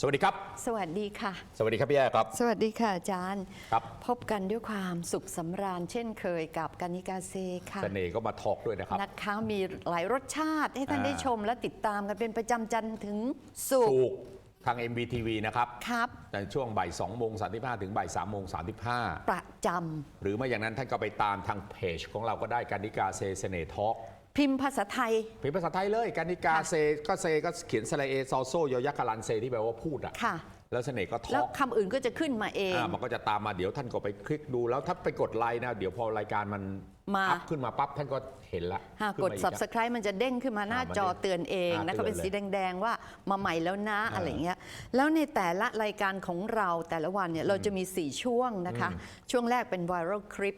สวัสดีครับ สวัสดีค่ะ สวัสดีครับพี่แอ้ครับ สวัสดีค่ะอาจารย์ ครับ พบกันด้วยความสุขสำราญเช่นเคยกับกานิกาเซค่ะเสน่ห์ก็มาทอกด้วยนะครับ นะคะมีหลายรสชาติให้ท่านอ่า ได้ชมและติดตามกันเป็นประจำจันทร์ถึงศุกร์ถูกทาง MVTV นะครับครับ ในช่วงบ่าย2โมง35ถึงบ่าย3โมงประจ35หรือไม่อย่างนั้นท่านก็ไปตามทางเพจของเราก็ได้การนิกาเซเสน่ห์ทอกำ พิมพ์ภาษาไทย พิมพ์ภาษาไทยเลยการนิกาค่ะ เซก็เซก็เขียนสระเอซอโซยอยักษ์กาลันเซที่แปลว่าพูดอะค่ะ แล้วเสน่ห์ก็ทแล้วอกคำอื่นก็จะขึ้นมาเอง อ่ามันก็จะตามมาเดี๋ยวท่านก็ไปคลิกดูแล้วถ้าไปกดไลค์นะเดี๋ยวพอรายการมันมา อัพขึ้นมาปั๊บท่านก็เห็นละหากขึ้นกด มาอีอะ subscribe มันจะเด้งขึ้นมาหน้าอ่ามันจอเด้งเตือนเองอ่านะคะเตือนเป็นสีเลยแดง ๆ ว่ามาใหม่แล้วนะอ่าอะไรเงี้ยแล้วในแต่ละรายการของเราแต่ละวันเนี่ยเราจะมี 4 ช่วงนะคะ ช่วงแรกเป็น viral clip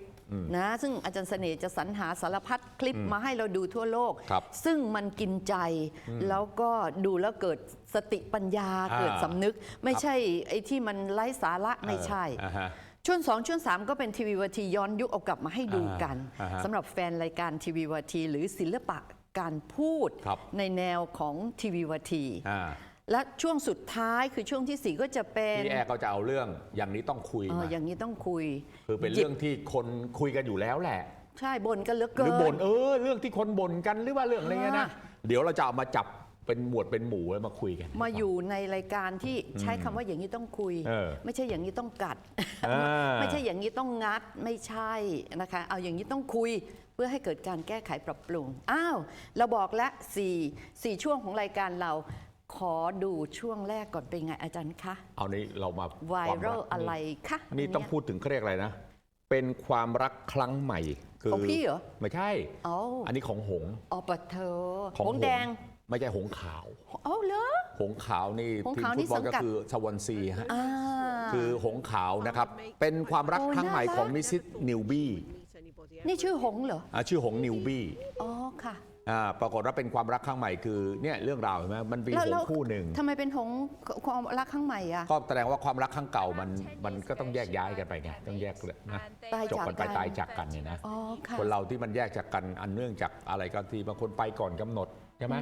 นะซึ่งอาจารย์เสน่ห์จะสรรหาสารพัดคลิปมาให้เราดูทั่วโลกครับซึ่งมันกินใจ แล้วก็ดูแล้วเกิดสติปัญญาอ่าเกิดสำนึก ไม่ใช่ไอ้ที่มันไร้สาระไม่ใช่อ่าฮะช่วง2ช่วง3ก็เป็นทีวีวทีย้อนยุคเอากลับมาให้ดูกันอ่าฮะสำหรับแฟนรายการทีวีวทีหรือศิลปะการพูดครับในแนวของทีวีวทีอ่า และช่วงสุดท้ายคือช่วงทีสี่ 4 ก็จะเป็นพี่แอร์ก็จะเอาเรื่องอย่างนี้ต้องคุยเออมาอย่างนี้ต้องคุยคือเป็นเรื่องที่คนคุยกันอยู่แล้วแหละ ใช่บ่นกันเหลือหเกิรือนบ่นเออ เรื่องที่คนบ่นกันหรือว่าเรื่องอะไรเงี้ยนะ อ่า เดี๋ยวเราจะเอามาจับเป็นหมวดเป็นหมู่แล้วมาคุยกัน มาอยู่ในรายการที่ใช้คำว่าอย่างนี้ต้องคุย เออไม่ใช่อย่างนี้ต้องกัด อ่า ไม่ใช่อย่างนี้ต้องงัดไม่ใช่นะคะ เอาอย่างนี้ต้องคุยเพื่อให้เกิดการแก้ไขปรับปรุงอ้าวเราบอกแล้วสี่สี่ช่วงของรายการเรา ขอดูช่วงแรกก่อนเป็นไงอาจารย์คะ เอานี้เรามาไวความรักลอะไรคะนี่ต้องพูดถึงเขาเรียกอะไรนะ เป็นความรักครั้งใหม่ คืของพี่เหรอ ไม่ใช่ อ๋ออันนี้ของหงส์อปะเธอของหงแดงไม่ใช่หงส์ขาวอ๋อเหรอ หงส์ขาวนี่หงส์ทีมขาวฟุนี่ตบอลสังก็กัดคือสวอนซีฮะ อ่า คือหงส์ขาวนะครับ เป็นความรักโอ้ครั้งใหม่น่ารัก ของมิสซิสนิวบี้นี่ชื่อหงเหรอ อ่าชื่อหงนิวบี้ อ๋อค่ะ อ่าปรากฏว่าเป็นความรักครั้งใหม่คือเนี่ยเรื่องราวเห็นไหมมันมีหงส์คู่หนึ่งทำไมเป็นหงความรักครั้งใหม่อะ ก็แสดงว่าความรักครั้งเก่ามันมันก็ต้องแยกย้ายกันไปไงต้องแยกเลยนะตายจบจากกันไปกัน ตายจากกันเนี่ยนะอ๋อค่ะ คนเราที่มันแยกจากกันอันเนื่องจากอะไรก็ทีบางคนไปก่อนกำหนดใช่ไหม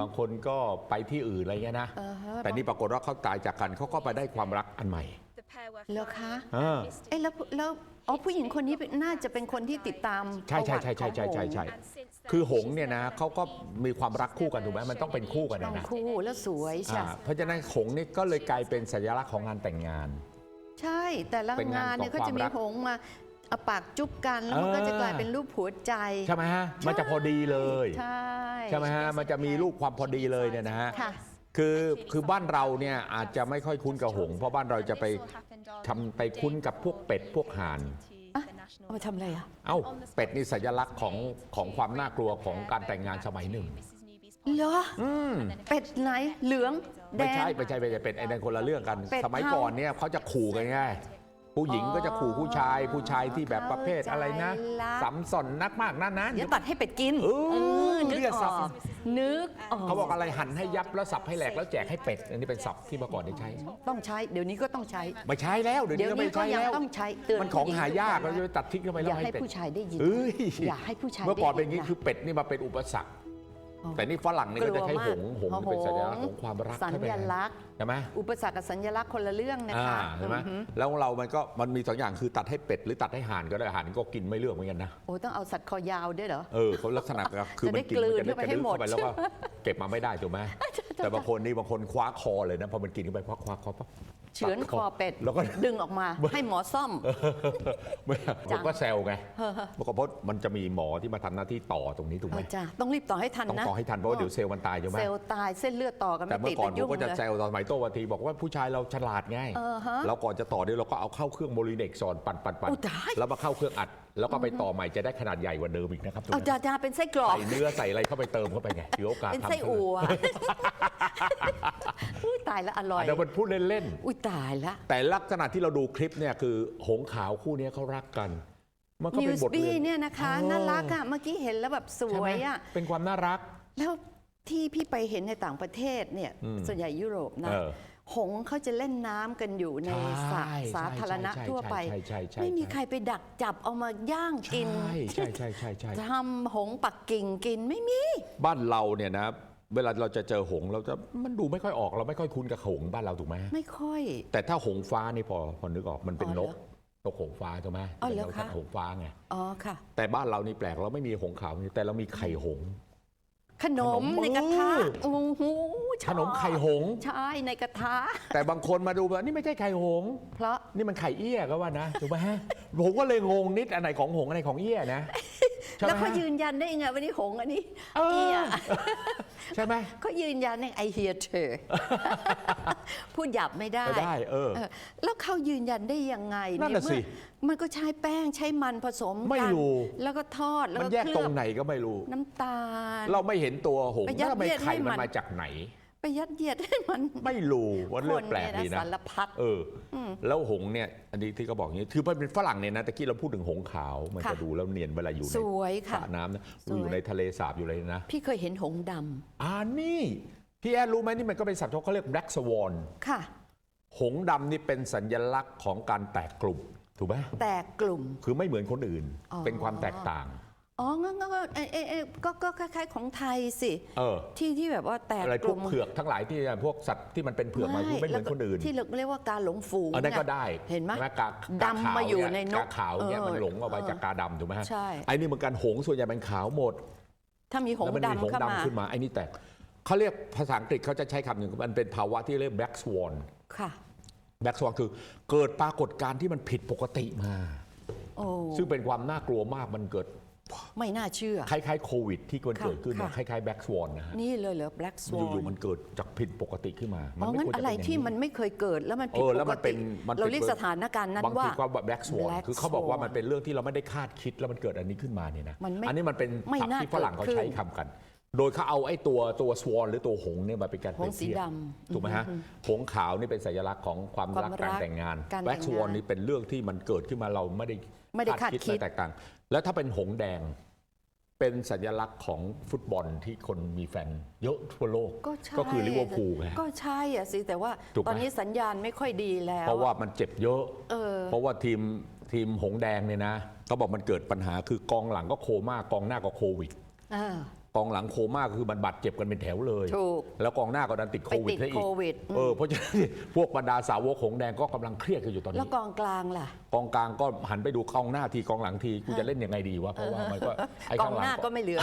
บางคนก็ไปที่อื่นอะไรเงี้ยนะอ่าฮะ แต่นี่ปรากฏว่าเขาตายจากกันเขาก็ไปได้ความรักอันใหม่ เหรอคะอ่าเอ้แล้วแล้วอ๋อผู้หญิงคนนี้เป็นน่าจะเป็นคนที่ติดตามใช่ใช่ประวัติใช่ใช่ใช่ใช่ของหงใช่คือหงส์เนี่ยนะเขาก็มีความรักคู่กันถูกไหมมันต้องเป็นคู่กันต้อนะงนะคู่แล้วสวยใช่อ่าเพราะฉะนั้นหงส์นี่ก็เลยกลายเป็นสัญลักษณ์ของงานแต่งงาน ใช่ แต่ละเป็นงางานนเนี่ยของก็จะมีความรัก หงส์มาเอาปากจุ๊บกันแล้วมันก็จะกลายเป็นรูปหัวใจ ใช่ไหมฮะมันจะพอดีเลย ใช่ ใช่ไหมฮะมันจะมีรูปความพอดีเลยเนี่ยนะฮะค่ะ คือคือบ้านเราเนี่ยอาจจะไม่ค่อยคุ้นกับหงส์เพราะบ้านเราจะไปทำไปคุ้นกับพวกเป็ดพวกห่านเอามาทำอะไรอะ เอ้า เป็ดนี่สัญลักษณ์ของของความน่ากลัวของการแต่งงานสมัยหนึ่ง เหรออืม เป็ดไหน เหลือง แดไม่ง ใช่ไม่ใช่ไม่ใช่เป็ดไอ้นั่นคนละเรื่องกัน เป็ดสมัยเทา ก่อนเนี่ยเขาจะขู่กันไง ผู้หญิงก็จะขู่ผู้ชาย ผู้ชายที่แบบประเภทอะไรนะเข้าใจละ สัมสนนักมากนั่นนะ เดี๋ยวตัดให้เป็ดกินเออนึกเรียกอสัอบ กนึกออกเขาบอกอะไรหั่นให้ยับแล้วสับให้แหลกแล้วแจกให้เป็ด อันนี้เป็นศัพท์ที่เมื่อก่อนได้ใช้ ต้องใช้ เดี๋ยวนี้ก็ต้องใช้ ไม่ใช้แล้วเดี๋ยวเดี๋นี้ยวก็นี้ไม่ก็ใช้ยังแล้ว ต้องใช้เตือนมันของผู้ญิหายากด้เราวยจะไปตัดทิ้งทำไมอเราย่าให้เป็ด ผู้ชายได้ยิน เอ้ย อย่าให้ผู้ชายเมื่อก่อนเป็นได้อย่างนี้ยิะคือเป็ดนี่มาเป็นอุปสรรคอ๋อ แต่นี่ฝรั่งนี่ก็จะใช้หงส์หงส์กลัวมากเป็นสัญลักษณ์ของความรักสัใช่ไหมญลักษณ์ใช่ไหมอุปสรรคกับสัญลักษณ์คนละเรื่องนะอ่าคะใช่ไหมอือหือแล้วของเรามันก็มันมีสองอย่างคือตัดให้เป็ดหรือตัดให้ห่านก็ได้ห่านก็กินไม่เลือกเหมือนกันนะโอ้ต้องเอาสัตว์คอยาวด้วยเหรอเออเขาลักษณะก็คือจะมัได้นกินกลืมันนจะได้เข้าไปกระให้ดึ๊บหมดเข้าไปแล้วก็เก็บมาไม่ได้ถูกไหมแต่บางคนนี่บางคนคว้าคอเลยนะพอมันกินเข้าไปคว้าคว้าคอปั๊บ เฉือนคอเป็ดแล้วก็ ดึงออกมาให้หมอซ่อม ไม่ผจัมง ก็แซวไงเพราะมันจะมีหมอที่มาทำหน้าที่ต่อตรงนี้ถูกไหมเอาจ้ะต้องรีบต่อให้ทันต้องนะต่อให้ทันเพราะว่าเดี๋ยวเซลล์มันตายใช่ไหมเซลล์ตายเส้นเลือดต่อกันแต่ไม่เมื่ติอดก่อนแล้วผมยุ่งก็จะเลยแซวตอนสมัยโตวันทีบอกว่าผู้ชายเราฉลาดไงเออฮะเราก่อนจะต่อเนี่ยเราก็เอาเข้าเครื่องโมลิเน็กซอนปั่นปั่นปั่นอุ๊ยตาย แล้วมาเข้าเครื่องอัด แล้วก็ไปต่อใหม่จะได้ขนาดใหญ่กว่าเดิมอีกนะครับตรงเอานั้นจ้าจ้าเป็นไส้กรอก ใส่เนื้อใส่อะไรเข้าไปเติมเข้าไปไงถือโอกาสเป็นทำไส้อั่วอุ้ยตายแล้วอร่อย เดี๋ยวมันพูดเล่น อุ้ยตายละ ๆ แต่ลักษณะที่เราดูคลิปเนี่ยคือหงส์ขาวคู่เนี้ยเขารักกัน มันก็นิเป็วนส์บทบี้เรียนเนี่ยนะคะ เออ น่ารักอะเมื่อกี้เห็นแล้วแบบสใช่วไหมยอะเป็นความน่ารัก แล้วที่พี่ไปเห็นในต่างประเทศเนี่ยอืมส่วนใหญ่ยุโรปนะ เออ หงส์เขาจะเล่นน้ำกันอยู่ในสระใช่สาธารณะใช่ทั่วไป ใช่ใช่ใช่ไม่มีใช่ใครไปดักจับเอามาย่างกิน ใช่ใช่ใช่ใช่ใช่ ทำหงส์ปักกิ่งกินไม่มี บ้านเราเนี่ยนะ เวลาเราจะเจอหงส์เราจะมันดูไม่ค่อยออกเราไม่ค่อยคุ้นกับหงส์บ้านเราถูกไหมไม่ค่อย แต่ถ้าหงส์ฟ้านี่พอพอนึกออกมันเป็นอ๋อนเหรอกนกหงส์ฟ้าถูกไหมอ๋อเหรอป็นนกคะหงส์ฟ้าไงอ๋อค่ะ แต่บ้านเรานี่แปลกเราไม่มีหงส์ขาวนี่แต่เรามีไข่หงส์ ขนมขนมในกระทะโอ้โอ้โหช ขอบนมไข่หงส์ใช่ในกระทะ แต่บางคนมาดูแบบนี่ไม่ใช่ไข่หงส์เพราะนี่มันไข่เอี้ยก็ว่านะถูกไหมฮะผมก็เลยงงนิดอันไหนของหงส์อันไหนของเอี้ยนะใช่ไหแล้มวเขาฮะยืนยันได้ยังไงวันนี้หงส์อันนี้เออเอี้ยใช่ไหมเขายืนยันในไอเฮียเธอพูดหยาบไม่ได้ไม่ได้เออเออแล้วเขายืนยันได้ยังไงนั่นน่ะใเมื่อสิมันก็ใช้แป้งใช้มันผสมไม่กันรู้แล้วก็ทอดแล้วมันก็แยกเคลืตรองบไหนก็ไม่รู้ น้ำตาล เราไม่เห็นตัวหงส์ไปยัดแล้วทำไมเยียดไข่ให้มัมันนมาจากไหน ไปยัดเยียดให้มัน ไม่รู้ว่าเรื่องแปลกคนดีเนี่ยนะสารพัดเอออแล้วหงส์เนี่ย อันนี้ที่เขาบอกอย่างนี้คือมันเป็นฝรั่งเนี่ยนะตะกี้เราพูดถึงหงส์ขาว มันค่ะจะดูแล้วเนียนเวลาอยู่ในสวยสค่ะระน้ำนะสวยอยู่ในทะเลสาบอยู่เลยนะพี่เคยเห็นหงส์ดำอ่านี่พี่แอนรู้ไหมนี่มันก็เป็นสัตว์ที่เขาเรียก black swan ค่ะ หงส์ดำนี่เป็นสัญลักษณ์ของการแตกกลุ่มถูกไหม แต่กลุ่ม คือไม่เหมือนคนอื่น อ๋อ เป็นความแตกต่าง อ๋องั้นก็เอยเอยเอยก็ก็คล้ายๆของไทยสิ เออ ที่ที่แบบว่าแตกอะไรกพวลุ่กมเผือกทั้งหลายที่พวกสัตว์ที่มันเป็นเผือกมาคือไม่เหมือนแล้วก็คนอื่นที่เราเรียกว่าการหลงฝูงอันนั้นก็ไงได้เห็นไหมกากาดำมาอยู่ในนกกาขาวเนี่ยเออมันหลงเอาไปเออจากกาดำถูกไหมฮะใช่ไอ้นี่เหมือนกันหงส์ส่วนใหญ่เป็นขาวหมด ถ้ามีหงแล้วมัส์มีหงดำเข้าส์มาดำขึ้นมาไอ้นี่แตกเขาเรียกภาษาอังกฤษเขาจะใช้คำหนึ่งมันเป็นภาวะที่เรียก black swan ค่ะ black swan คือเกิดปรากฏการณ์ที่มันผิดปกติมาโอ้ซึ่งเป็นความน่ากลัวมากมันเกิด ไม่น่าเชื่อ คล้ายๆโควิด ที่ควรค่ะเกิดขึ้นนะค่ะคล้ายๆ black swan นะฮะนี่เลยเหรอ black มัน swan อยู่ๆมันเกิดจากผิดปกติขึ้นมาอ๋อไม่งั้นควรจะอะไรเป็นอย่าง ที่มันไม่เคยเกิดแล้วมันผิดเออปแล้วกมันเป็ตินมันเป็นเราเรียกสถานการณ์นั้นบางว่า ทีก็แบบ black swan black คือเขาบอกว่า swan มันเป็นเรื่องที่เราไม่ได้คาดคิดแล้วมันเกิดอันนี้ขึ้นมาเนี่ยนะ มันไม่อันนี้มันเป็นไม่ศัพท์น่าที่ฝรั่งเขาเกิดขึ้นใช้คำกัน โดยเขาเอาไอ้ตัวตัว swan หรือตัวหงส์เนี่ยมาเป็นการเปรียบหงส์สีเทียบดำถูกไหมฮะหงส์ขาวนี่เป็นสัญลักษณ์ของความความรักรักการแต่งงานการ black แต่ง swan งานนี่เป็นเรื่องที่มันเกิดขึ้นมาเราไม่ได้ไม่ได้คาดคิดไม่แตกต่าง แล้วถ้าเป็นหงส์แดง เป็นสัญลักษณ์ของฟุตบอลที่คนมีแฟนเยอะทั่วโลกก็ใช่ก็คือลิเวอร์พูลไง ก็ใช่อะสิแต่ว่าถูกไหม ตอนนี้สัญญาณไม่ค่อยดีแล้วเพราะว่ามันเจ็บเยอะ เออ เพราะว่าทีมทีมหงส์แดงเนี่ยนะเขาบอกมันเกิดปัญหาคือกองหลังก็โคม่ากองหน้าก็โควิด เออ กองหลังโคม่าก็คือมันบาดเจ็บกันเป็นแถวเลย ถูกแล้วกองหน้าก็ดันติดโควิดไปติดซะอีกโควิดอืม เออเพราะฉะนั้นพวกบรรดาสาวกหงส์แดงก็กำลังเครียดกันอยู่ตอนแล้วนี้กองกลางล่ะกองกลางก็หันไปดูกองหน้าทีกองหลังทีกูจะเล่นยังไงดีวะเพราะว่ามันก็ไอ้กอข้างงหลัหงน้าก็ไม่เหลือ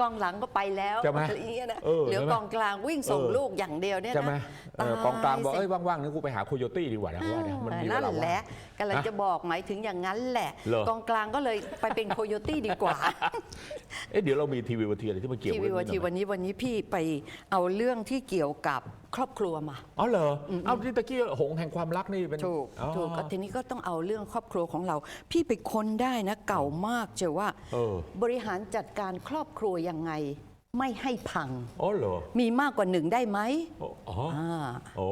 กองหลังก็ไปแล้วใช่ไหมอะไรอย่างเงี้ยนะเออเหลือใช่ไหมกองกลางวิ่งส่งเออ ลูกอย่างเดียวเนี่ยใช่ไหมนะเออกองกลางบอกตยสิเอ้ยว่างๆนึกกูไปหาโคโยตี้ดีกว่านะว่าเนี่ยมันมีเวนั่นลาแหว่าง ละกำลังจะบอกหมายถึงอย่างนั้นแหละ เหรอ กองกลางก็เลยไปเป็นโคโยตี้ดีกว่า เอ๊ะเดี๋ยวเรามีทีวีวันทีอะไรที่มันเกี่ยวทีกับวีเรื่องวันทีนี้หน่อยวันนี้วันนี้พี่ไปเอาเรื่องที่เกี่ยวกับครอบครัวมา อ๋อเหรอเอาที่ตะกี้หงส์แห่งความรักนี่เป็นถูกอ๋อ ถูกก็ทีนี้ก็ต้องเอาเรื่องครอบครัวของเรา พี่ไปค้นได้นะเก่ามากเจอว่าเออบริหารจัดการครอบครัวยังไง ไม่ให้พัง อ๋อเหรอมีมากกว่าหนึ่งได้ไหมอ๋ออ่า โอ้